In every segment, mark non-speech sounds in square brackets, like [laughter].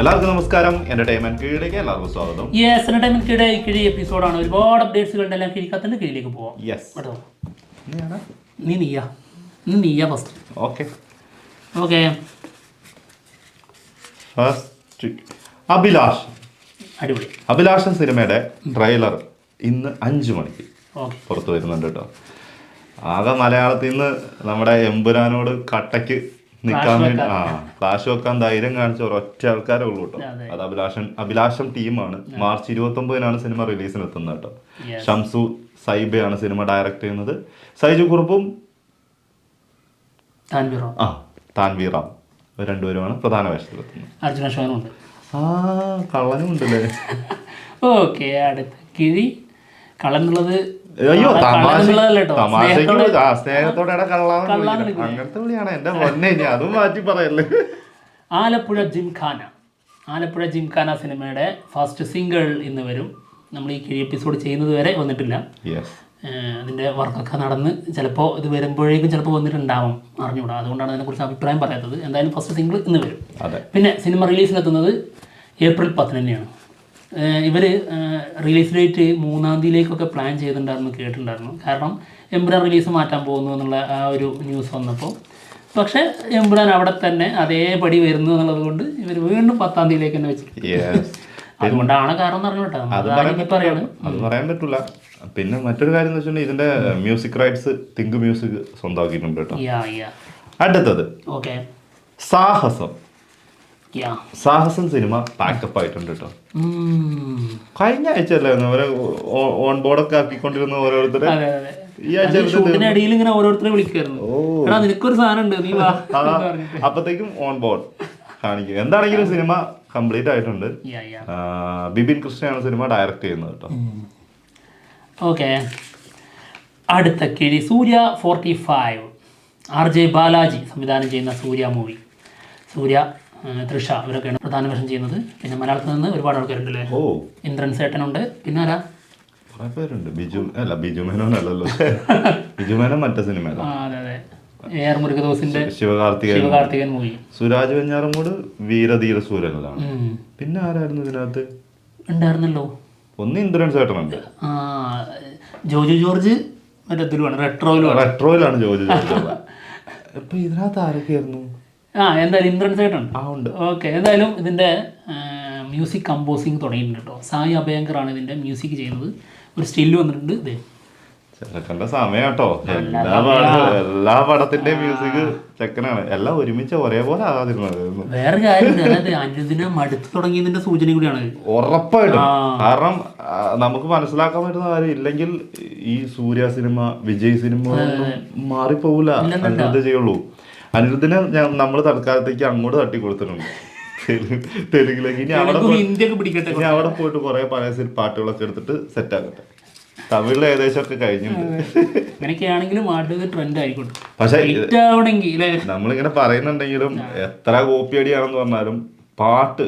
എല്ലാവർക്കും നമസ്കാരം. എന്റർടൈൻമെന്റ് കീഴിലേക്ക് എല്ലാവർക്കും സ്വാഗതം. യെസ് എന്റർടൈൻമെന്റ് കീഴ് കിഴി എപ്പിസോഡാണ് ഒരുപാട് അപ്ഡേറ്റ്സുകളുടെ എല്ലാം കിഴിക്കത്തിന്റെ കീഴിലേക്ക് പോവാം. യെസ് കേട്ടോ? നീ നീയാ. നീ നീയാ first okay okay first Abhilash. അടിപൊളി. അഭിലാഷൻ സിനിമയുടെ ട്രെയിലർ ഇന്ന് അഞ്ചു മണിക്ക് പുറത്തു വരുന്നുണ്ട് കേട്ടോ. ആകെ മലയാളത്തിൽ നിന്ന് നമ്മുടെ എമ്പുരാനോട് കട്ടയ്ക്ക് നിൽക്കാൻ വേണ്ടി ആ ക്ലാഷ് വെക്കാൻ ധൈര്യം കാണിച്ച ഒരൊറ്റ ആൾക്കാരേ ഉള്ളൂ കേട്ടോ. അതെ. അഭിലാഷൻ അഭിലാഷം ടീമാണ്. മാർച്ച് ഇരുപത്തി ഒമ്പതിനാണ് സിനിമ റിലീസിന് എത്തുന്നത് കേട്ടോ. ഷംസു സൈബയാണ് സിനിമ ഡയറക്റ്റ് ചെയ്യുന്നത്. സൈജു കുറുപ്പും ആ താൻവീറാം രണ്ടുപേരുമാണ് പ്രധാന വേഷത്തിലെത്തുന്നത്. അർജുന ആ കള്ളനും ഉണ്ടല്ലേ? [laughs] ഓക്കെ അടുത്ത കിഴി. കള്ളൻ എന്നുള്ളത് അയ്യോ തമാശ തമാശക്ക് ആ സ്നേഹത്തോടെ കള്ളാന്ന്. അങ്ങനത്തെ വിളിയാണ്. എന്റെ പൊന്നെ ഇനി അതും മാറ്റി പറയല്ലേ? ആലപ്പുഴ ജിംഖാന ആലപ്പുഴ ജിംഖാന സിനിമയുടെ ഫസ്റ്റ് സിംഗിൾ ഇന്ന് വരും. നമ്മൾ ഈ കിഴി എപ്പിസോഡ് ചെയ്യുന്നത് വരെ വന്നിട്ടില്ല. അതിന്റെ വർക്കൊക്കെ നടന്ന് ചിലപ്പോൾ ഇത് വരുമ്പോഴേക്കും ചിലപ്പോൾ വന്നിട്ടുണ്ടാവും. അറിഞ്ഞുകൂടാ. അതുകൊണ്ടാണ് അതിനെക്കുറിച്ച് അഭിപ്രായം പറയാത്തത്. എന്തായാലും ഫസ്റ്റ് സിംഗിൾ ഇന്ന് വരും. പിന്നെ സിനിമ റിലീസിനെത്തുന്നത് ഏപ്രിൽ പത്തിന് തന്നെയാണ് ഇവർ റിലീസ് ഡേറ്റ് മൂന്നാം തീയതിയിലേക്കൊക്കെ പ്ലാൻ ചെയ്തിട്ടുണ്ടായിരുന്നു കേട്ടിട്ടുണ്ടായിരുന്നു. കാരണം എംബ്രാൻ റിലീസ് മാറ്റാൻ പോകുന്നു എന്നുള്ള ആ ഒരു ന്യൂസ് വന്നപ്പോൾ പക്ഷേ എംബ്രാൻ അവിടെ തന്നെ അതേപടി വരുന്നു എന്നുള്ളത് കൊണ്ട് ഇവർ വീണ്ടും പത്താം തീയതിയിലേക്ക് തന്നെ വെച്ചു. [laughs] അതുകൊണ്ടാണ് കാരണം കേട്ടോ അത് പറയാൻ പറ്റില്ല. പിന്നെ മറ്റൊരു കാര്യം എന്ന് വെച്ചിട്ടുണ്ടെങ്കിൽ ഇതിന്റെ മ്യൂസിക് റൈറ്റ്സ് തിങ്ക് മ്യൂസിക് സ്വന്തമാക്കിയിട്ടുണ്ട് കേട്ടോ. അടുത്തത്. ഓക്കെ സാഹസം. സാഹസം സിനിമ പാക്കപ്പ് ആയിട്ടുണ്ട് കേട്ടോ ഉം. കഴിഞ്ഞ ആഴ്ച അല്ലായിരുന്നു അവരെ ഓൺ ബോർഡൊക്കെ ആക്കിക്കൊണ്ടിരുന്ന ഓരോരുത്തരെ? ഈ ആഴ്ച ഷൂട്ടിന്റെ ഇടയിൽ ഇങ്ങനെ ഓരോരുത്തരെ വിളിക്കായിരുന്നു നിനക്കൊരു സാധനം ഉണ്ട് നീ [laughs] അപ്പത്തേക്കും ഓൺ ബോർഡ് കാണിക്കും. എന്താണെങ്കിലും സിനിമ കംപ്ലീറ്റ് ആയിട്ടുണ്ട്. ബിബിൻ കൃഷ്ണയാണ് സിനിമ ഡയറക്റ്റ് ചെയ്യുന്നത് കേട്ടോ ഓക്കെ അടുത്ത കിഴി Suriya forty five R J Balaji സംവിധാനം ചെയ്യുന്ന സൂര്യ മൂവി സൂര്യ തൃഷ ഇവരൊക്കെയാണ് പ്രധാന വേഷം ചെയ്യുന്നത്. പിന്നെ മലയാളത്തിൽ നിന്ന് ഒരുപാട് ആൾക്കാരുണ്ട് അല്ലേ ഓ. ഇന്ദ്രൻ സേട്ടനുണ്ട്. പിന്നെ ആരാ? കുറേ പേരുണ്ട്. ബിജു അല്ല ബിജു മേനോൻ അല്ലല്ലോ ബിജു മേനോൻ മറ്റേ സിനിമ ആ അതെ അതെ. എ ആർ മുരുകദോസിന്റെ ശിവകാർത്തികൻ. ശിവകാർത്തികൻ മൂവി. സുരാജ് വെഞ്ഞാറമൂട് വീരധീര സൂര്യനിലാണ്. പിന്നെ ആരായിരുന്നു ഇതിനകത്ത്? ഉണ്ടായിരുന്നല്ലോ. ഒന്ന് ഇന്ദ്രൻ ചേട്ടനുണ്ട് ആ ജോജു ജോർജ് മറ്റേ ഇതിലുമാണ് റെട്രോയിലുമാണ്. റെട്രോയിലാണ് ജോലി ജോർജ് [laughs] അപ്പൊ ഇതിനകത്ത് ആരൊക്കെയായിരുന്നു? ആ എന്തായാലും ഇന്ദ്രൻസ് ആയിട്ടുണ്ട് ആ ഉണ്ട്. ഓക്കെ എന്തായാലും ഇതിന്റെ മ്യൂസിക് കമ്പോസിങ് തുടങ്ങിയിട്ടുണ്ട് കേട്ടോ. സായി അഭയങ്കറാണ് ഇതിന്റെ മ്യൂസിക് ചെയ്യുന്നത്. ഒരു സ്റ്റില്ല് വന്നിട്ടുണ്ട്. ഇത് ചെറുക്കന്റെ സമയം കേട്ടോ. എല്ലാ എല്ലാ പടത്തിന്റെ മ്യൂസിക് ചെക്കനാണ്. എല്ലാം ഒരുമിച്ച് ഒരേപോലെ ആകാതിരുന്നത് വേറെ കാര്യം അനുദിന മടുത്ത് തുടങ്ങിയതിന്റെ സൂചന കൂടിയാണ്. ഉറപ്പായിട്ടും. കാരണം നമുക്ക് മനസ്സിലാക്കാൻ പറ്റുന്ന കാര്യം ഇല്ലെങ്കിൽ ഈ സൂര്യ സിനിമ വിജയ് സിനിമ ഒന്നും മാറിപ്പോവില്ല ചെയ്യുള്ളൂ. അനിരുദ്ധിനെ നമ്മൾ തൽക്കാലത്തേക്ക് അങ്ങോട്ട് തട്ടി കൊടുത്തിട്ടുണ്ട് തെലു- തെലുങ്കിലേക്ക്. ഇനി അവിടെ ഇനി അവിടെ പോയിട്ട് കുറെ പഴയ പാട്ടുകളൊക്കെ എടുത്തിട്ട് സെറ്റ് ആക്കട്ടെ. തമിഴിൽ ഏകദേശം ഒക്കെ കഴിഞ്ഞിട്ടുണ്ട്. പക്ഷെ നമ്മളിങ്ങനെ പറയുന്നുണ്ടെങ്കിലും എത്ര കോപ്പി അടിയാണെന്ന് പറഞ്ഞാലും പാട്ട്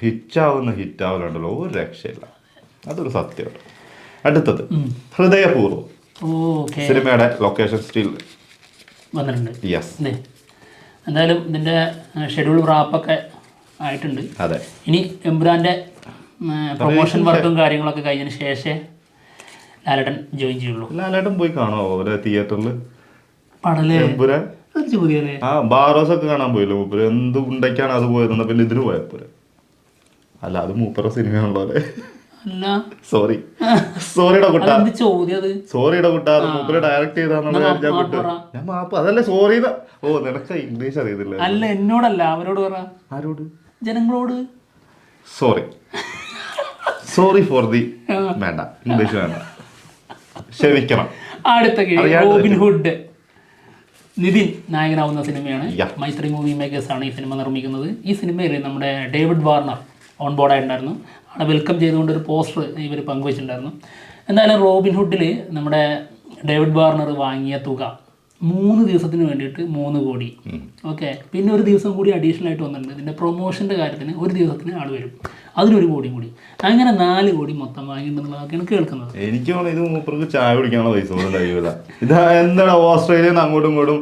ഹിറ്റാവുന്ന ഹിറ്റാവലുണ്ടല്ലോ ഒരു രക്ഷയില്ല. അതൊരു സത്യമാണ്. അടുത്തത്. ഹൃദയപൂർവം. സിനിമയുടെ ലൊക്കേഷൻ സ്റ്റിൽ വന്നിട്ടുണ്ട്. യെസ് എന്തായാലും ഇതിന്റെ ഷെഡ്യൂൾ റാപ്പൊക്കെ ആയിട്ടുണ്ട്. അതെ. ഇനി എംബ്രാന്റെ പ്രൊമോഷൻ വർക്കും കാര്യങ്ങളൊക്കെ കഴിഞ്ഞതിന് ശേഷമേ ലാലേട്ടൻ ജോയിൻ ചെയ്യുള്ളൂ. ലാലേട്ടൻ പോയി കാണുമോ അവരെ തിയേറ്ററിൽ പടലേ. ആ ബാറോസ് ഒക്കെ കാണാൻ പോയില്ല മൂപ്പര്? എന്ത് ഉണ്ടയ്ക്കാണ് അത് പോയത് പിന്നെ ഇതിന് പോയപ്പോരെ അല്ല അത് മൂപ്പറ സിനിമയാണല്ലോ അല്ല? സോറി സോറിയുടെ കുട്ട. അതെന്ത് ചോദ്യം അത്? സോറിയുടെ കുട്ട. അത് മൂപ്പര് ഡയറക്റ്റ് ചെയ്താന്നാണ് ഞാൻ മാപ്പ് വിട്ടു. ഞാൻ മാപ്പ് അതല്ലേ സോറി ഓ നിനക്ക് ഇംഗ്ലീഷ് അറിയത്തില്ല. അല്ല എന്നോടല്ല അവരോട് പറ. ആരോട്? ജനങ്ങളോട്. സോറി സോറി ഫോർ ദി വേണ്ട. ഇംഗ്ലീഷ് വേണ്ട. ക്ഷമിക്കണം. അടുത്ത കിഴി റോബിൻ ഹുഡ് നിതിൻ നായകനാവുന്ന സിനിമയാണ്. മൈത്രി മൂവി മേക്കേഴ്സ് ആണ് ഈ സിനിമ നിർമ്മിക്കുന്നത്. ഈ സിനിമയിൽ നമ്മുടെ ഡേവിഡ് വാർണർ ഓൺ ബോർഡായിട്ടുണ്ടായിരുന്നു ആളെ വെൽക്കം ചെയ്തുകൊണ്ട് ഒരു പോസ്റ്റർ ഇവർ പങ്കുവച്ചിട്ടുണ്ടായിരുന്നു. എന്തായാലും റോബിൻ ഹുഡിൽ നമ്മുടെ ഡേവിഡ് വാർണർ വാങ്ങിയ തുക മൂന്ന് ദിവസത്തിന് വേണ്ടിയിട്ട് മൂന്ന് കോടി. ഓക്കെ പിന്നെ ഒരു ദിവസം കൂടി അഡീഷണൽ ആയിട്ട് വന്നിട്ടുണ്ട്. ഇതിന്റെ പ്രൊമോഷന്റെ കാര്യത്തിന് ഒരു ദിവസത്തിന് ആൾ വരും. അതിനൊരു കോടി കൂടി. അങ്ങനെ നാല് കോടി മൊത്തം വാങ്ങിയിട്ടുണ്ടെന്നുള്ളതൊക്കെയാണ് കേൾക്കുന്നത്. എനിക്ക് ഇത് മൂപ്പർക്ക് ചായ കുടിക്കാനുള്ള പൈസ ഒന്നും കഴിയൂല ഇത് എന്താണ് ഓസ്ട്രേലിയയിൽ നിന്ന് അങ്ങോട്ടും ഇങ്ങോട്ടും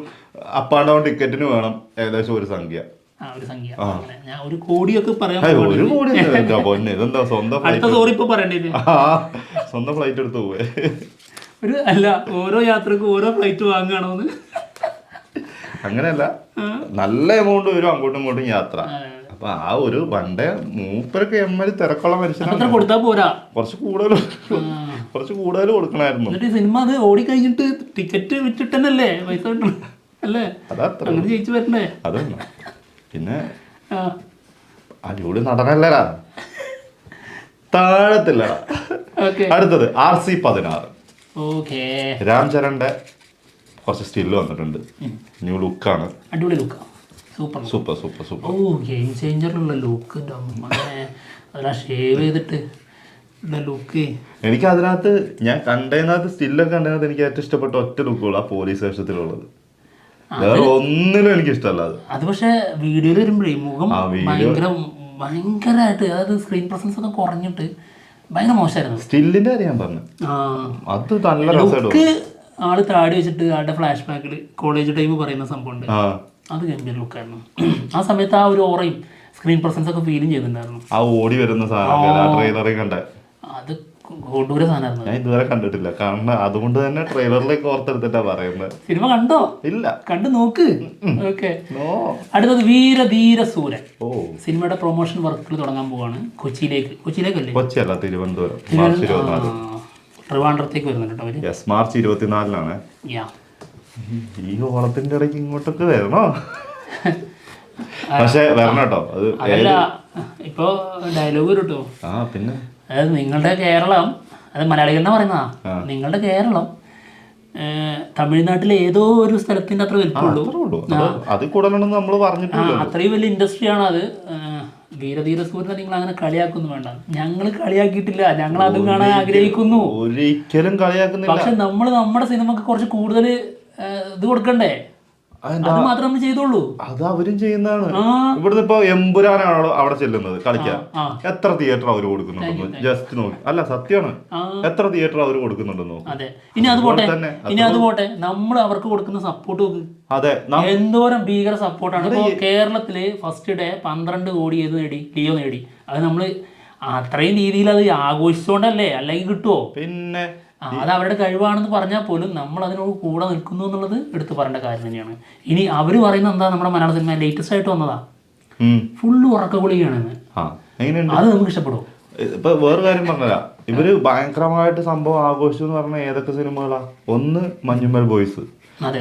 അപ്പ് ആൻഡ് ഡൗൺ ടിക്കറ്റിന് വേണം ഏകദേശം ഒരു സംഖ്യ. ആ ഒരു സംഖ്യ. അങ്ങനെ. ഞാൻ ഒരു കോടിയൊക്കെ പറയാൻ ഏയ്. ഒരു കോടി ഒന്നും ഇല്ല. പൊന്നെ? ഇതെന്താ സ്വന്തം അടുത്ത ഫ്ലൈറ്റ് സോറി ഇപ്പൊ പറയേണ്ടത് ആ സ്വന്തം ഫ്ലൈറ്റ് എടുത്ത് പോവേ. ഒരു അല്ല ഓരോ യാത്രക്കും ഓരോ ഫ്ലൈറ്റ് വാങ്ങുകയാണോന്ന്? അങ്ങനെയല്ല. നല്ല എമൗണ്ട് വരും അങ്ങോട്ടും ഇങ്ങോട്ടും യാത്ര. അപ്പൊ ആ ഒരു വണ്ടേ മൂപ്പരൊക്കെ എം എൽ തിരക്കുള്ള മനുഷ്യനാണ്. അത്ര കൊടുത്താൽ പോരാ? കുറച്ച് കൂടുതൽ കുറച്ച് കൂടുതൽ കൊടുക്കണായിരുന്നു. എന്നിട്ട് ഈ സിനിമ അത് ഓടി കഴിഞ്ഞിട്ട് ടിക്കറ്റ് വിറ്റിട്ടല്ലേ പൈസ കിട്ടണം? അല്ലേ? അതത്ര അങ്ങനെ ജയിച്ചു വരണ്ടേ അതന്നെ. പിന്നെ അടിപൊളി നടനല്ലടാ. താഴത്തില്ലടാ. അടുത്തത് ആർ സി പതിനാറ് രാം ചരണിന്റെ കുറച്ച് സ്റ്റില്ല് വന്നിട്ടുണ്ട്. ന്യൂ ലുക്കാണ്. അടിപൊളി look. Super super super super. ഓ ഗെയിം ചേഞ്ചറിലുള്ള ലുക്ക് അതെല്ലാം ഷേവ് ചെയ്തിട്ട് ലുക്ക്. എനിക്ക് അതിനകത്ത് ഞാൻ കണ്ടതിനകത്ത് സ്റ്റില്ലൊക്കെ കണ്ടതിനകത്ത് എനിക്ക് ഏറ്റവും ഇഷ്ടപ്പെട്ട ഒറ്റ ലുക്കുള്ളൂ ആ പോലീസ് വേഷത്തിലുള്ളത്. വേറെ ഒന്നിനും എനിക്ക് ഇഷ്ടമല്ല അത്. അത് പക്ഷേ വീഡിയോയിൽ വരുമ്പോഴേ മുഖം ഭയങ്കര ഭയങ്കരമായിട്ട് അതായത് സ്ക്രീൻ പ്രസൻസ് ഒക്കെ കുറഞ്ഞിട്ട് ഭയങ്കര മോശമായിരുന്നു. സ്റ്റില്ലിന്റെ കാര്യം പറഞ്ഞു. അത് നല്ല രസമായിട്ട് ആൾ താടി വെച്ചിട്ട് ആളുടെ ഫ്ലാഷ് ബാക്കിൽ കോളേജ് ടൈം പറയുന്ന സംഭവം ഉണ്ട് അത് ഗംഭീര ലുക്കായിരുന്നു ആ സമയത്ത് ആ ഒരു ഓറയും സ്ക്രീൻ പ്രസൻസ് ഒക്കെ ഫീലും ചെയ്തിട്ടുണ്ടായിരുന്നു. ആ ഓടി വരുന്ന സാധനം അത് കൊണ്ടൂര സാധനമായിരുന്നു. ഞാൻ ഇതുവരെ കണ്ടിട്ടില്ല. കാരണം അതുകൊണ്ട് തന്നെ ട്രെയിലറിലേക്ക് ഓർത്തെടുത്തിട്ടാ പറയുന്നത് സിനിമ കണ്ടോ? ഇല്ല. കണ്ടു നോക്ക്. ഓക്കെ. അടുത്തത് വീരധീര സൂരൻ. ഓ. സിനിമയുടെ പ്രൊമോഷൻ വർക്കുകൾ തുടങ്ങാൻ പോവാണ്. കൊച്ചിയിലേക്ക്. കൊച്ചിയിലേക്കല്ലേ? കൊച്ചിയല്ല തിരുവനന്തപുരം. മാർച്ച് ഇരുപത്തിനാല്. ട്രിവാൻഡ്രത്തേക്ക് വരുന്നുണ്ട് അവർ? Yes March ഇരുപത്തിനാലിനാണ്. ഈ ഓണത്തിന്റെ ഇടയ്ക്ക് ഇങ്ങോട്ടൊക്കെ വരണോ? [laughs] പക്ഷെ വരണം കേട്ടോ. അത് അതല്ല ഇപ്പൊ ഡയലോഗ് കിട്ടോ. ആ പിന്നെ? അതായത് നിങ്ങളുടെ കേരളം അത് മലയാളികളുടെ പറയുന്നതാ. നിങ്ങളുടെ കേരളം തമിഴ്നാട്ടിലെ ഏതോ ഒരു സ്ഥലത്തിന്റെ അത്ര വലിപ്പമുള്ളൂ. അത് നമ്മൾ പറഞ്ഞിട്ടില്ല അത്രയും വലിയ ഇൻഡസ്ട്രിയാണ് അത്. വീരധീര സൂര്യനെ നിങ്ങൾ അങ്ങനെ കളിയാക്കുന്നു വേണ്ട. ഞങ്ങൾ കളിയാക്കിയിട്ടില്ല. ഞങ്ങൾ അതും കാണാൻ ആഗ്രഹിക്കുന്നു. ഒരിക്കലും കളിയാക്കുന്നില്ല. പക്ഷെ നമ്മൾ നമ്മുടെ സിനിമക്ക് കുറച്ച് കൂടുതൽ ഇത് കൊടുക്കണ്ടേ? അത് ചെയ്തോളൂ. അത് അവരും ചെയ്യുന്നതാണ്. ഇവിടുന്ന് ഇപ്പൊ എമ്പുരാനാണ് അവിടെ ചെല്ലുന്നത് കളിക്കാൻ? എത്ര തിയേറ്റർ അവർ കൊടുക്കുന്നുണ്ടെന്ന് ജസ്റ്റ് നോക്കി. അല്ല സത്യമാണ്. എത്ര തിയേറ്റർ അവർ കൊടുക്കുന്നുണ്ടെന്ന് അതെ. ഇനി അത് പോട്ടെ. ഇനി അത് പോട്ടെ. നമ്മൾ അവർക്ക് കൊടുക്കുന്ന സപ്പോർട്ട് അതെ എന്തോരം ഭീകര സപ്പോർട്ടാണ് കേരളത്തിൽ ഫസ്റ്റ് ഡേ പന്ത്രണ്ട് കോടി ഏത് നേടി? ലിയോ നേടി. അത് നമ്മൾ അത്രയും രീതിയിൽ അത് ആഘോഷിച്ചോണ്ടല്ലേ? അല്ലെങ്കിൽ കിട്ടുമോ പിന്നെ അത് അവരുടെ കഴിവാണെന്ന് പറഞ്ഞാൽ പോലും നമ്മൾ അതിനോട് കൂടെ നിൽക്കുന്നു എന്നുള്ളത് എടുത്തു പറയേണ്ട കാര്യം തന്നെയാണ്. ഇനി അവർ പറയുന്നത് എന്താ? നമ്മുടെ മലയാള സിനിമ ലേറ്റസ്റ്റ് ആയിട്ട് വന്നതാ. ഫുള്ള് ഉറക്ക എങ്ങനെയുണ്ട്? അത് നമുക്ക് ഇഷ്ടപ്പെടും. ഇപ്പൊ വേറെ കാര്യം പറഞ്ഞല്ല ഇവർ ഭയങ്കരമായിട്ട് സംഭവം ആഘോഷിച്ചു എന്ന് പറഞ്ഞ ഏതൊക്കെ സിനിമകളാ? ഒന്ന് മഞ്ഞുമ്മൽ ബോയ്സ്. അതെ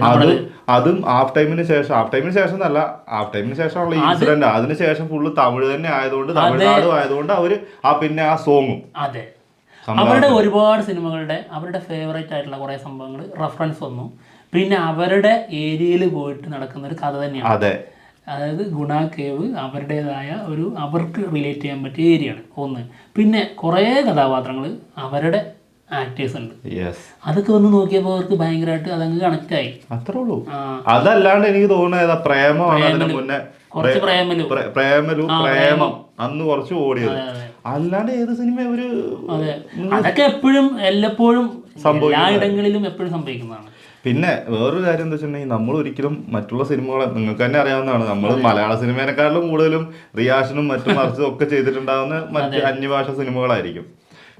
അത് ഹാഫ് ടൈമിന് ശേഷം ഹാഫ് ടൈമിന് ശേഷം എന്നല്ല ഹാഫ് ടൈമിന് ശേഷമുള്ള ഇൻസിഡന്റ്. അതിന് ശേഷം ഫുള്ള് തമിഴ് തന്നെ ആയതുകൊണ്ട് തമിഴ്നാട് ആയതുകൊണ്ട് അവർ ആ പിന്നെ ആ സോങ്ങും അതെ. അവരുടെ ഒരുപാട് സിനിമകളുടെ അവരുടെ ഫേവറേറ്റ് ആയിട്ടുള്ള കുറേ സംഭവങ്ങൾ റെഫറൻസ് വന്നു. പിന്നെ അവരുടെ ഏരിയയിൽ പോയിട്ട് നടക്കുന്ന ഒരു കഥ തന്നെയാണ്. അതെ. അതായത് ഗുണ കേവ് അവരുടേതായ ഒരു അവർക്ക് റിലേറ്റ് ചെയ്യാൻ പറ്റിയ ഏരിയയാണ് ഒന്ന്. പിന്നെ കുറേ കഥാപാത്രങ്ങൾ അവരുടെ ആക്ടേഴ്സ് ഉണ്ട്. അതൊക്കെ വന്ന് നോക്കിയപ്പോൾ അവർക്ക് ഭയങ്കരമായിട്ട് അതങ്ങ് കണക്ട് ആയി. അത്രേ ഉള്ളൂ. അതല്ലാണ്ട് എനിക്ക് തോന്നുന്നത് കുറച്ച് പ്രേമലു. പ്രേമലു പ്രേമം. അന്ന് കുറച്ച് ഓടിയത്. അല്ലാണ്ട് ഏത് സിനിമ ഒരു അതെ. അതൊക്കെ എപ്പോഴും എല്ലപ്പോഴും എല്ലായിടങ്ങളിലും എപ്പോഴും സംഭവിക്കുന്നതാണ്. പിന്നെ വേറൊരു കാര്യം എന്താ വെച്ചിട്ടുണ്ടെങ്കിൽ നമ്മൾ ഒരിക്കലും മറ്റുള്ള സിനിമകളെ നിങ്ങൾക്ക് തന്നെ അറിയാവുന്നതാണ്. നമ്മൾ മലയാള സിനിമേനെക്കാളും കൂടുതലും റിയാക്ഷനും മറ്റും മറിച്ചും ഒക്കെ ചെയ്തിട്ടുണ്ടാവുന്ന മറ്റ് അന്യഭാഷ സിനിമകളായിരിക്കും.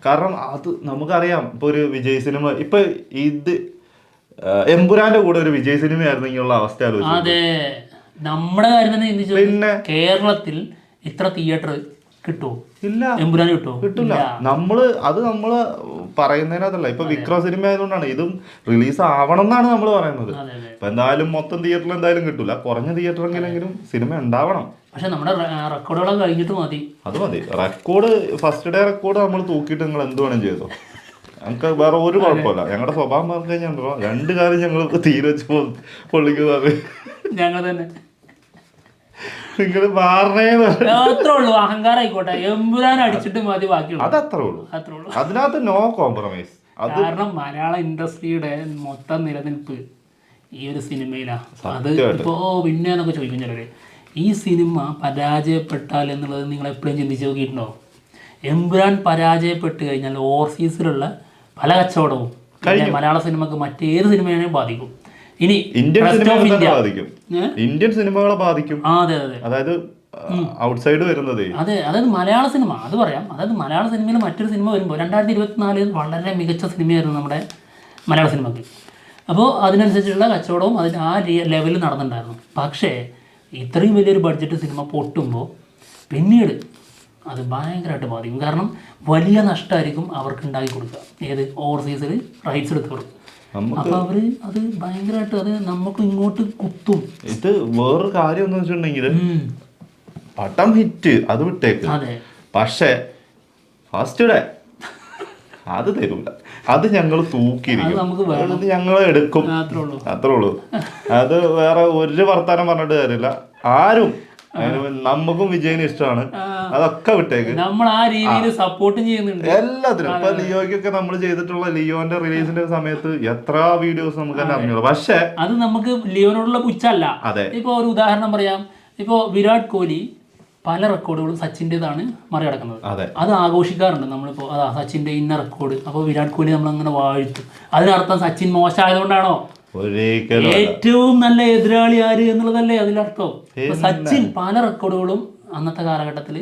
കാരണം അത് നമുക്കറിയാം. ഇപ്പൊ ഒരു വിജയ് സിനിമ ഇപ്പൊ ഇത് എമ്പുരാന്റെ കൂടെ ഒരു വിജയ് സിനിമ ആയിരുന്നെങ്കിലുള്ള അവസ്ഥ ആലോചിച്ചു നമ്മുടെ കാര്യം തന്നെ ചിന്തിച്ചു കേരളത്തിൽ ഇത്ര തിയേറ്റർ കിട്ടുമോ ഇല്ല. എമ്പുരാൻ കിട്ടുമോ കിട്ടില്ല നമ്മൾ അത് നമ്മൾ പറയുന്നതിനകത്തല്ല ഇപ്പൊ വിക്രം സിനിമ ആയതുകൊണ്ടാണ് ഇതും റിലീസ് ആവണം എന്നാണ് നമ്മൾ പറയുന്നത് ഇപ്പൊ എന്തായാലും മൊത്തം തിയേറ്ററിൽ എന്തായാലും കിട്ടൂല. കുറഞ്ഞ തിയേറ്ററെങ്കിലെങ്കിലും സിനിമ ഉണ്ടാവണം. പക്ഷെ നമ്മുടെ റെക്കോർഡുകളും കഴിഞ്ഞിട്ട് മതി. അത് മതി. റെക്കോർഡ് ഫസ്റ്റ് ഡേ റെക്കോർഡ് നമ്മൾ തൂക്കിയിട്ട് നിങ്ങൾ എന്ത് വേണം ചെയ്തോ. ഞങ്ങൾക്ക് വേറെ ഒരു കുഴപ്പമില്ല. ഞങ്ങളുടെ സ്വഭാവം പറഞ്ഞു കഴിഞ്ഞാൽ രണ്ട് കാര്യം ഞങ്ങൾ തീരെ വെച്ച് പൊള്ളിക്കുന്നത് ഞങ്ങൾ തന്നെ. നിങ്ങൾ അത്രേ ഉള്ളൂ. അഹങ്കാരം ആയിക്കോട്ടെ എമ്പുരാൻ അടിച്ചിട്ട് മതി ബാക്കിയുള്ളൂ അത്രേ ഉള്ളൂ. അത്രേ ഉള്ളൂ. അതിനകത്ത് നോ കോംപ്രമൈസ് കാരണം മലയാള ഇൻഡസ്ട്രിയുടെ മൊത്തം നിലനിൽപ്പ് ഈ ഒരു സിനിമയിലാണ് അത് ഇപ്പോ പിന്നെ എന്നൊക്കെ ചോദിക്കും ചിലര്. ഈ സിനിമ പരാജയപ്പെട്ടാൽ എന്നുള്ളത് നിങ്ങൾ എപ്പോഴും ചിന്തിച്ച് നോക്കിയിട്ടുണ്ടോ? എമ്പുരാൻ പരാജയപ്പെട്ട് കഴിഞ്ഞാൽ ഓവർസീസിലുള്ള പല കച്ചവടവും മലയാള സിനിമക്ക് മറ്റേത് സിനിമയാണെങ്കിലും ബാധിക്കും. ഇനി ഇന്ത്യൻ സിനിമകളെ ബാധിക്കും. ഇന്ത്യൻ സിനിമകളെ ബാധിക്കും. അതെ അതെ. അതായത് ഔട്ട്സൈഡ് വരുന്നത്. അതെ അതായത് മലയാള സിനിമ അത് പറയാം. അതായത് മലയാള സിനിമയിൽ മറ്റൊരു സിനിമ വരുമ്പോൾ രണ്ടായിരത്തി ഇരുപത്തിനാല് വളരെ മികച്ച സിനിമയായിരുന്നു നമ്മുടെ മലയാള സിനിമയ്ക്ക് അപ്പോൾ അതിനനുസരിച്ചുള്ള കച്ചവടവും അതിന് ആ ലെവലിൽ നടന്നിട്ടുണ്ടായിരുന്നു. പക്ഷേ ഇത്രയും വലിയൊരു ബഡ്ജറ്റ് സിനിമ പൊട്ടുമ്പോൾ പിന്നീട് അത് ഭയങ്കരമായിട്ട് ബാധിക്കും. കാരണം വലിയ നഷ്ടമായിരിക്കും അവർക്ക് ഉണ്ടാക്കി കൊടുക്കുക. ഏത്? ഓവർസീസിൽ റൈറ്റ്സ് എടുത്തവർ നമുക്ക് അവർ അത് ഭയങ്കരമായിട്ട് അത് നമുക്ക് ഇങ്ങോട്ട് കുത്തും. ഇത് വേറൊരു കാര്യം എന്ന് വെച്ചിട്ടുണ്ടെങ്കിൽ പട്ടം പടം ഹിറ്റ് അത് വിട്ടേക്ക്. പക്ഷേ ഫസ്റ്റ് ഡേ അത് തരൂല. അത് ഞങ്ങൾ തൂക്കിയിരിക്കും. അത് ഞങ്ങൾ എടുക്കും. അത്രേ ഉള്ളൂ. അത് വേറെ ഒരു വർത്താനം പറഞ്ഞിട്ട് കാര്യമില്ല. ആരും അതിന് നമുക്കും വിജയന് ഇഷ്ടമാണ്. അതൊക്കെ വിട്ടേക്ക്. നമ്മൾ ആ. രീതിയിൽ സപ്പോർട്ടും ചെയ്യുന്നുണ്ട്. എല്ലാത്തിനും. ഇപ്പൊ ലിയോയ്ക്കൊക്കെ നമ്മൾ ചെയ്തിട്ടുള്ള ലിയോന്റെ റിലീസിന്റെ സമയത്ത് എത്ര വീഡിയോസ് നമുക്ക് തന്നെ അറിഞ്ഞുള്ളൂ പക്ഷേ അത് നമുക്ക് ലിയോനോടുള്ള പുച്ഛല്ല. അതെ. ഇപ്പൊ ഒരു ഉദാഹരണം പറയാം. ഇപ്പോ വിരാട് കോഹ്ലി പല റെക്കോർഡുകളും സച്ചിന്റെതാണ് മറികടക്കുന്നത്. അതെ. അത് ആഘോഷിക്കാറുണ്ട് നമ്മളിപ്പോൾ അതാ സച്ചിന്റെ ഇന്ന റെക്കോർഡ് അപ്പോൾ വിരാട് കോഹ്ലി നമ്മളങ്ങനെ വാഴ്ത്തും. അതിനർത്ഥം സച്ചിൻ മോശമായതുകൊണ്ടാണോ? ഏറ്റവും നല്ല എതിരാളി ആര് എന്നുള്ളതല്ലേ അതിലർത്ഥം. സച്ചിൻ പല റെക്കോർഡുകളും അന്നത്തെ കാലഘട്ടത്തിൽ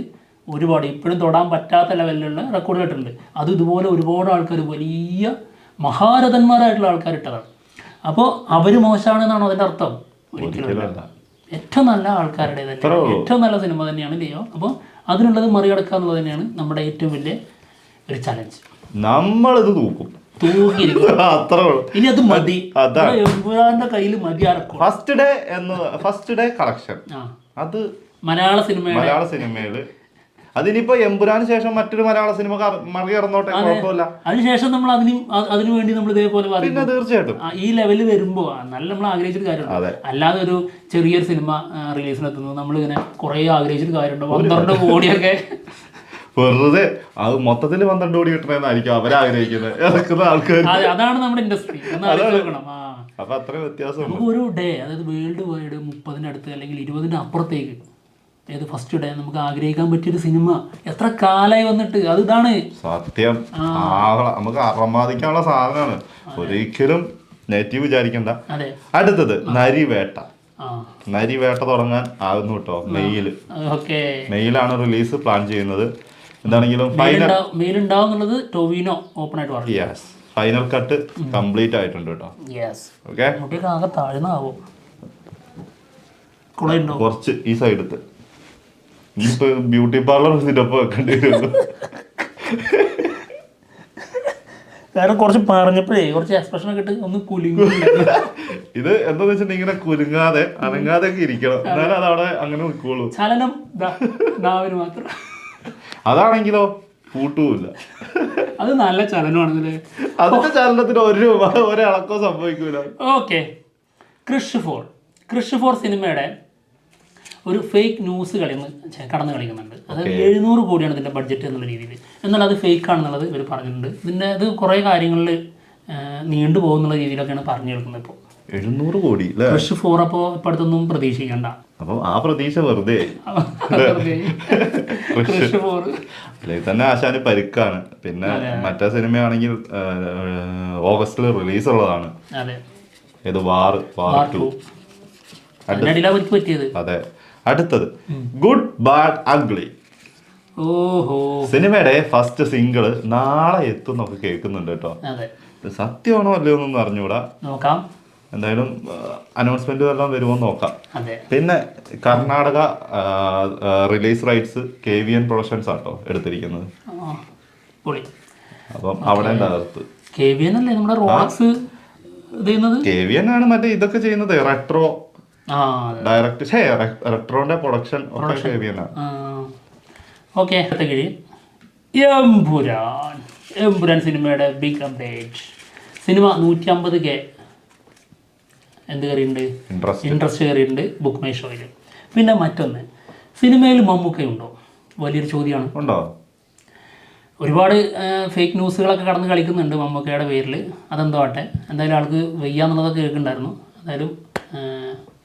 ഒരുപാട് ഇപ്പോഴും തൊടാൻ പറ്റാത്ത ലെവലിലുള്ള റെക്കോർഡ് കേട്ടിട്ടുണ്ട്. അത് ഇതുപോലെ ഒരുപാട് ആൾക്കാർ വലിയ മഹാരഥന്മാരായിട്ടുള്ള ആൾക്കാർ ഇട്ടതാണ്. അപ്പോൾ അവർ മോശമാണെന്നാണോ അതിന്റെ അർത്ഥം? ഏറ്റവും നല്ല ആൾക്കാരുടെ തന്നെ ഏറ്റവും നല്ല സിനിമ തന്നെയാണ് ലിയോ അപ്പോൾ അതിനുള്ളത് മറികടക്കുക എന്നുള്ളത് തന്നെയാണ് നമ്മുടെ ഏറ്റവും വലിയ ഒരു ചലഞ്ച് നമ്മളിത് തൂക്കും. [laughs] ഇനി അത് മതി. എമ്പുരാന്റെ കയ്യിൽ മതി ഫസ്റ്റ് ഡേ എന്ന് ഫസ്റ്റ് ഡേ കളക്ഷൻ അത് മലയാള സിനിമ മലയാള സിനിമയിൽ അതിനിപ്പോ എമ്പുരാന് ശേഷം മറ്റൊരു മലയാള സിനിമ മറികടന്നോട്ടെ കുഴപ്പമില്ല. അതിനുശേഷം നമ്മൾ അതിന് അതിനു വേണ്ടി നമ്മൾ ഇതേപോലെ പിന്നെ തീർച്ചയായിട്ടും. ഈ ലെവലിൽ വരുമ്പോ നല്ല നമ്മൾ ആഗ്രഹിച്ചിട്ട് കാര്യമുണ്ട്. അതെ. അല്ലാതെ ഒരു ചെറിയൊരു സിനിമ റിലീസിനെത്തുന്നത് നമ്മളിങ്ങനെ കുറെ ആഗ്രഹിച്ചിട്ട് കാര്യമുണ്ട്. പന്ത്രണ്ട് [laughs] കോടിയൊക്കെ വെറുതെ അത് മൊത്തത്തിൽ പന്ത്രണ്ട് കോടി കിട്ടണമെന്നായിരിക്കും അവരാഗ്രഹിക്കുന്നത്. ഇറക്കുന്ന ആൾക്കാർ അതെ, അതാണ് നമ്മുടെ ഇൻഡസ്ട്രി അപ്പൊ അത്ര വ്യത്യാസം ഒരു ഡേ അതായത് വേൾഡ് വൈഡ് മുപ്പതിന്റെ അടുത്ത് അല്ലെങ്കിൽ ഇരുപതിന്റെ അപ്പുറത്തേക്ക് ഏത് ഫസ്റ്റ് ഡേ നമുക്ക് ആഗ്രഹിക്കാൻ പറ്റിയൊരു സിനിമ എത്ര കാലായി വന്നിട്ട് അത് ഇതാണ്. സത്യം. നമുക്ക് അറമാദിക്കാനുള്ള സാധനമാണ്. ഒരിക്കലും നെഗറ്റീവ് വിചാരിക്കണ്ട. അടുത്തത് നരിവേട്ട. നരിവേട്ട തുടങ്ങാൻ ആകുന്നു കേട്ടോ മെയ്യിൽ ഓക്കെ. മെയ്യിലാണ് റിലീസ് പ്ലാൻ ചെയ്യുന്നത്. എന്താണെങ്കിലും ഫൈനൽ മെയിലുണ്ടാവും എന്നുള്ളത് ടൊവിനോ ഓപ്പൺ ആയിട്ട് പറഞ്ഞു യെസ് ഫൈനൽ കട്ട് കംപ്ലീറ്റ് ആയിട്ടുണ്ട് കേട്ടോ. യെസ് ഓക്കെ മുട്ടിയൊക്കെ ആകെ താഴ്ന്നാവോ? കുറച്ച് ഈ സൈഡത്ത് ഇനിയിപ്പോ ബ്യൂട്ടി പാർലർ സിറ്റപ്പ് വെക്കേണ്ടി വരും കാരണം കുറച്ച് പറഞ്ഞപ്പോഴേ കുറച്ച് എക്സ്പ്രഷൻ ഒക്കെ ഇട്ട് ഒന്ന് കുലുങ്ങി. ഇത് എന്താന്ന് വെച്ചിട്ടുണ്ടെങ്കിൽ ഇങ്ങനെ കുലുങ്ങാതെ അനങ്ങാതെ ഒക്കെ ഇരിക്കണം. എന്നാലും അതവിടെ അങ്ങനെ നിൽക്കുള്ളൂ ചലനം നാവിന് മാത്രം. അതാണെങ്കിലോ കൂട്ടുമില്ല. അത് നല്ല ചലനമാണല്ലേ? അതിന്റെ ചലനത്തിന് ഒരു ഒരിളക്കോ സംഭവിക്കൂല. Okay. Krrish four. Krrish four സിനിമയുടെ ഒരു ഫേക്ക് ന്യൂസ് കളി കടന്നു കളിക്കുന്നുണ്ട്. അതായത് എഴുന്നൂറ് കോടിയാണ് ഇതിന്റെ ബഡ്ജറ്റ് എന്നുള്ള രീതിയിൽ. എന്നാൽ അത് ഫേക്ക് ആണെന്നുള്ളത് ഇവർ പറഞ്ഞിട്ടുണ്ട്. ഇതിന്റെ ഇത് കുറേ കാര്യങ്ങളിൽ നീണ്ടു പോകുന്നുള്ള രീതിയിലൊക്കെയാണ് പറഞ്ഞു കേൾക്കുന്നത് ഇപ്പോൾ. എഴുന്നൂറ് കോടി അല്ലേ കൃഷ് ഫോർ അപ്പോ ഇപ്പടുത്തൊന്നും പ്രതീക്ഷിക്കണ്ട. അപ്പൊ ആ പ്രതീക്ഷ വെറുതെ. [laughs] ആയി. കൃഷ് ഫോർ. അല്ലെങ്കിൽ തന്നെ ആശാന് പരിക്കാണ്. പിന്നെ മറ്റേ സിനിമയാണെങ്കിൽ ഓഗസ്റ്റിൽ റിലീസ് ഉള്ളതാണ് ഏത് വാർ ടു. അതെ. അടുത്തത് ഗുഡ് ബാഡ് അഗ്ലി. ഓഹോ. സിനിമയുടെ ഫസ്റ്റ് സിംഗിൾ നാളെ എത്തും എന്നൊക്കെ കേൾക്കുന്നുണ്ട് കേട്ടോ. സത്യമാണോ അല്ലയോ എന്നൊന്നും അറിഞ്ഞൂടാ. നോക്കാം. എന്തായാലും അനൗൺസ്മെന്റ് എല്ലാം വരുമോ നോക്കാം. പിന്നെ Karnataka release rights K V N productions ആട്ടോ എടുത്തിരിക്കുന്നത്. അപ്പം അവിടെ തകർത്ത്. കെ വി എൻ അല്ലേ നമ്മുടെ റോളക്സ് കെ വി എൻ ആണ് മറ്റേ ഇതൊക്കെ ചെയ്യുന്നത്. റെട്രോ ഡയറക്ട് ഛേ റെട്രോന്റെ പ്രൊഡക്ഷൻ ഒക്കെ കെ വി എൻ ആണ് ഓക്കെ എംപുരാൻ എംപുരാൻ സിനിമയുടെ ബിഗ് അപ്ഡേറ്റ് സിനിമ നൂറ്റി അമ്പത് കെ എന്ത് കയറിയുണ്ട് ഇൻട്രസ്റ്റ് കയറിയിട്ടുണ്ട് ബുക്ക് മൈ ഷോയിൽ പിന്നെ മറ്റൊന്ന് സിനിമയിൽ മമ്മൂക്കയുണ്ടോ വലിയൊരു ചോദ്യമാണ് ഉണ്ടോ? ഒരുപാട് ഫേക്ക് ന്യൂസുകളൊക്കെ കടന്ന് കളിക്കുന്നുണ്ട് മമ്മൂക്കയുടെ പേരിൽ അതെന്തോ ആട്ടെ? എന്തായാലും ആൾക്ക് വയ്യാന്നുള്ളതൊക്കെ കേൾക്കുന്നുണ്ടായിരുന്നു. എന്തായാലും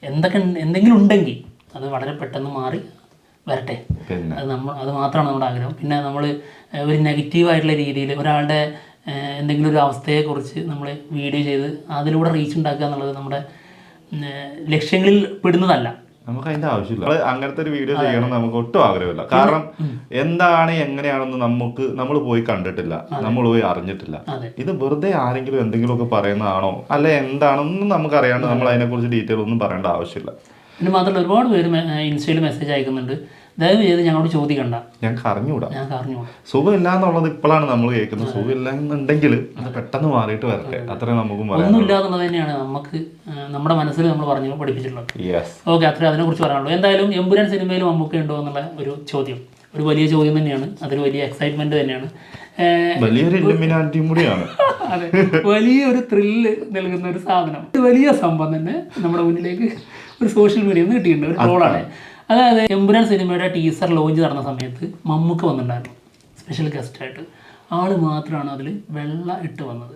എന്തൊക്കെ എന്തെങ്കിലും ഉണ്ടെങ്കിൽ അത് വളരെ പെട്ടെന്ന് മാറി വരട്ടെ. അത് നമ്മൾ അത് മാത്രമാണ് നമ്മുടെ ആഗ്രഹം. പിന്നെ നമ്മൾ ഒരു നെഗറ്റീവായിട്ടുള്ള രീതിയിൽ ഒരാളുടെ എന്തെങ്കിലും ഒരു അവസ്ഥയെക്കുറിച്ച് നമ്മൾ വീഡിയോ ചെയ്ത് അതിലൂടെ റീച്ച് ഉണ്ടാക്കുക എന്നുള്ളത് നമ്മുടെ ലക്ഷ്യങ്ങളിൽ പെടുന്നതല്ല. നമുക്ക് അതിന്റെ ആവശ്യമില്ല. അങ്ങനത്തെ ഒരു വീഡിയോ ചെയ്യണം നമുക്ക് ഒട്ടും ആഗ്രഹമില്ല. കാരണം എന്താണ് എങ്ങനെയാണെന്ന് നമുക്ക് നമ്മൾ പോയി കണ്ടിട്ടില്ല. നമ്മൾ പോയി അറിഞ്ഞിട്ടില്ല. ഇത് വെറുതെ ആരെങ്കിലും എന്തെങ്കിലുമൊക്കെ പറയുന്നതാണോ? അല്ലെ എന്താണെന്നും നമുക്ക് അറിയാണ്ട് നമ്മൾ അതിനെക്കുറിച്ച് ഡീറ്റെയിൽ ഒന്നും പറയേണ്ട ആവശ്യമില്ല. പിന്നെ മാത്രമല്ല ഒരുപാട് പേര് ഇൻസ്റ്റയിൽ മെസ്സേജ് അയക്കുന്നുണ്ട്. ദയവ് ചെയ്ത് ഞങ്ങളോട് ചോദിക്കണ്ട. ഞങ്ങൾക്ക് അറിഞ്ഞുകൂടാ. ഞങ്ങൾക്ക് അറിഞ്ഞോളൂ സുഖമില്ല എന്നുള്ളത് ഇപ്പോഴാണ് നമ്മൾ കേൾക്കുന്നത്. സുഖമില്ല എന്നുണ്ടെങ്കിൽ അത്. പെട്ടെന്ന് മാറിയിട്ട് വരട്ടെ. അത്രേ നമുക്കും ഒന്നുമില്ല എന്നുള്ളത് തന്നെയാണ് നമുക്ക് നമ്മുടെ മനസ്സിൽ നമ്മൾ പറഞ്ഞു പഠിപ്പിച്ചിട്ടുള്ളത്. ഓക്കെ അത്രേ അതിനെക്കുറിച്ച് പറയാനുള്ളൂ. എന്തായാലും എമ്പുരാൻ സിനിമയിൽ മമ്മൂക്ക ഉണ്ടോ എന്നുള്ള ഒരു ചോദ്യം. ഒരു വലിയ ചോദ്യം തന്നെയാണ്. അതൊരു വലിയ എക്സൈറ്റ്മെന്റ് തന്നെയാണ്. വലിയൊരു ഇല്ലുമിനാറ്റിയും കൂടിയാണ് [laughs] അതെ. വലിയൊരു ത്രില്ല് നൽകുന്ന ഒരു സാധനം. വലിയ സംഭവം തന്നെ നമ്മുടെ മുന്നിലേക്ക് ഒരു സോഷ്യൽ മീഡിയ നിന്ന് കിട്ടിയിട്ടുണ്ട്. ഒരു ട്രോളാണ് അതായത് എമ്പുരാൻ സിനിമയുടെ ടീസർ ലോഞ്ച് നടന്ന സമയത്ത് മമ്മൂക്ക് വന്നിട്ടുണ്ടായിരുന്നു സ്പെഷ്യൽ ഗസ്റ്റായിട്ട് ആൾ മാത്രമാണ് അതിൽ വെള്ള ഇട്ട് വന്നത്.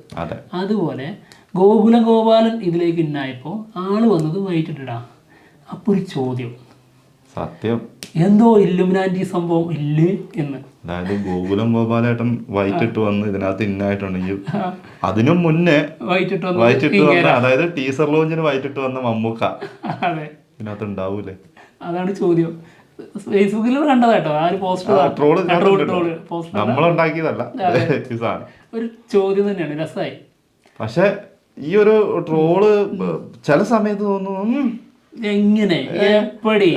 അതുപോലെ ഗോകുലം ഗോപാലൻ ഇതിലേക്ക് ഇന്നായപ്പോൾ ആൾ വന്നത് വൈറ്റ് ഇട്ടിടാ. അപ്പോൾ ഒരു ചോദ്യം. സത്യം. എന്തോ ഇല്ലുമിനാന്റി സംഭവം ഇല്ല എന്ന്. അതായത് ഗോകുലം ഗോപാലേട്ടൻ വൈറ്റ് ഇട്ട് വന്ന് ഇതിനകത്ത് ഇന്നായിട്ടുണ്ടെങ്കിൽ അതിനും മുന്നേ വൈറ്റ് ഇട്ട് വന്ന് വൈറ്റ് ഇട്ട് വന്ന അതായത് ടീസർ ലോഞ്ചിന് വൈറ്റ് ഇട്ട് വന്ന മമ്മൂക്ക. അതെ. ഇതിനകത്ത് ഉണ്ടാവൂലേ അതാണ് ചോദ്യം. ഫേസ്ബുക്കിൽ കണ്ടതാട്ടോ ആ ഒരു പോസ്റ്റർ [laughs] പോസ്റ്റർ ഒരു ചോദ്യം തന്നെയാണ് രസമായി. പക്ഷെ ഈ ഒരു ട്രോൾ ചില സമയത്ത് തോന്നുന്നു എങ്ങനെ എപ്പടി?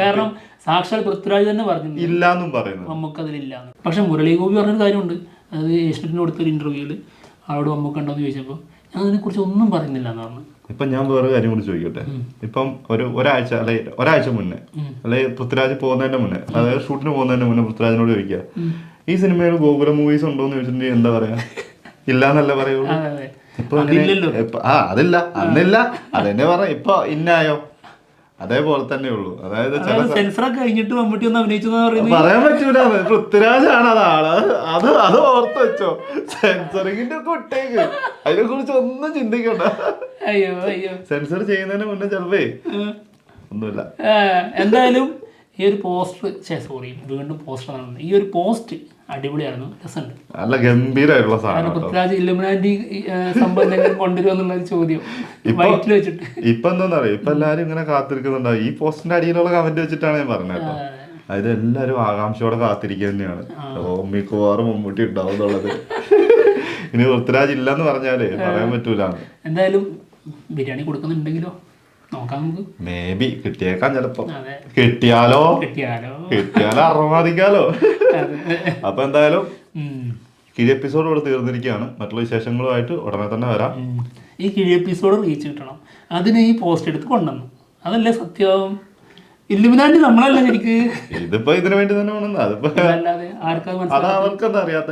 കാരണം സാക്ഷാൽ പൃഥ്വിരാജ് തന്നെ പറഞ്ഞു ഇല്ലാന്നും പറയുന്നു നമുക്കതിലില്ല പക്ഷെ മുരളി ഗോപി പറഞ്ഞൊരു കാര്യമുണ്ട്. അത് ഏഷ്യനെറ്റിന് കൊടുത്തൊരു ഇന്റർവ്യൂവിൽ അവിടെ മമ്മൂക്ക ഉണ്ടോ എന്ന് ചോദിച്ചപ്പോൾ അതിനെക്കുറിച്ച് ഒന്നും പറയുന്നില്ല എന്ന് പറഞ്ഞു. ഇപ്പൊ ഞാൻ വേറെ കാര്യം കൂടി ചോദിക്കട്ടെ? ഇപ്പം ഒരു ഒരാഴ്ച അല്ലെ ഒരാഴ്ച മുന്നേ അല്ലെ പൃഥ്വിരാജ് പോകുന്നതിന്റെ മുന്നേ അതായത് ഷൂട്ടിന് പോകുന്നതിന്റെ മുന്നേ പൃഥ്വിരാജിനോട് ചോദിക്കുക ഈ സിനിമയിൽ ഗോകുല മൂവീസ് ഉണ്ടോ? എന്ന് ചോദിച്ചിട്ടുണ്ടെങ്കിൽ എന്താ പറയാ? ഇല്ല എന്നല്ല പറയുള്ളൂ ഇപ്പൊ ആ അതില്ല. അന്നില്ല. അതെന്നെ പറ ഇപ്പൊ ഇന്നായോ? അതേപോലെ തന്നെ ഉള്ളൂ അതായത് സെൻസറൊക്കെ കഴിഞ്ഞിട്ട് മമ്മൂട്ടി ഒന്ന് അഭിനയിച്ചു പറയാൻ പറ്റൂല. പൃഥ്വിരാജാണ് അത് ആൾ അത് അത് ഓർത്ത് വെച്ചോ. സെൻസറിങ്ങിന്റെ കുട്ടേക്ക്. അതിനെ കുറിച്ച് ഒന്നും ചിന്തിക്കണ്ട. അയ്യോ അയ്യോ. സെൻസർ ചെയ്യുന്നതിന് മുന്നേ ചെലപ്പേ ഒന്നുമില്ല. എന്തായാലും ഈ ഒരു പോസ്റ്റർ സോറി വീണ്ടും പോസ്റ്റർ ഈ ഒരു പോസ്റ്റ് അടിപൊളിയായിരുന്നു. രസമുണ്ട്. നല്ല ഗംഭീരമായിട്ടുള്ള സാധനം പൃഥ്വിരാജ് ഇലുമിനാറ്റി സംഭവം എന്തെങ്കിലും കൊണ്ടുവരുമോ ഒരു ചോദ്യം. വയറ്റിൽ വെച്ചിട്ട്. ഇപ്പൊ എന്താ പറയുക ഇപ്പൊ എല്ലാരും ഇങ്ങനെ കാത്തിരിക്കുന്നുണ്ടാവും ഈ പോസ്റ്റിന്റെ അടിയിലുള്ള കമന്റ് വെച്ചിട്ടാണ് ഞാൻ പറഞ്ഞത് കേട്ടോ. അതായത് എല്ലാരും ആകാംക്ഷയോടെ കാത്തിരിക്കുക തന്നെയാണ്. മിക്കവാറും മമ്മൂട്ടി ഉണ്ടാവും എന്നുള്ളത്. [laughs] ഇനി പൃഥ്വിരാജ് ഇല്ലെന്ന് പറഞ്ഞാലേ പറയാൻ പറ്റൂല എന്തായാലും ബിരിയാണി കൊടുക്കുന്നുണ്ടെങ്കിലോ? നോക്കാം നമുക്ക് മേ ബി കിട്ടിയേക്കാം ചിലപ്പോ. കിട്ടിയാലോ? കിട്ടിയാലോ? കിട്ടിയാലോ അറുമാദിക്കാലോ അപ്പൊ എന്തായാലും. കിഴി എപ്പിസോഡ് ഇവിടെ തീർന്നിരിക്കുകയാണ്. മറ്റുള്ള വിശേഷങ്ങളുമായിട്ട് ഉടനെ തന്നെ വരാം. ഈ കിഴി എപ്പിസോഡ് റീച്ച് കിട്ടണം. അതിന് ഈ പോസ്റ്റ് എടുത്ത് കൊണ്ടുവന്നു. അതല്ലേ സത്യം? ഇല്ലുമിനാന്റി നമ്മളല്ല ശരിക്ക് ഇതിപ്പോ ഇതിനു വേണ്ടി തന്നെ വേണം അതിപ്പോ അത് അറിയാത്ത?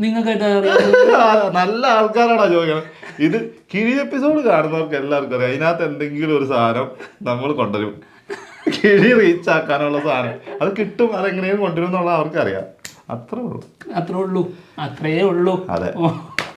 നിങ്ങൾക്ക് [laughs] നല്ല ആൾക്കാരാണോ ചോദിക്കണം. ഇത് കിഴി എപ്പിസോഡ് കാണുന്നവർക്ക് എല്ലാവർക്കും അറിയാം. അതിനകത്ത് എന്തെങ്കിലും ഒരു സാധനം നമ്മൾ കൊണ്ടുവരും. കിഴി റീച്ച് ആക്കാനുള്ള സാധനം. അത് കിട്ടും അതെങ്ങനെയും കൊണ്ടുവരും എന്നുള്ള അവർക്കറിയാം അത്രേ ഉള്ളൂ. അത്രേ ഉള്ളൂ. അത്രേ ഉള്ളൂ. അതെ.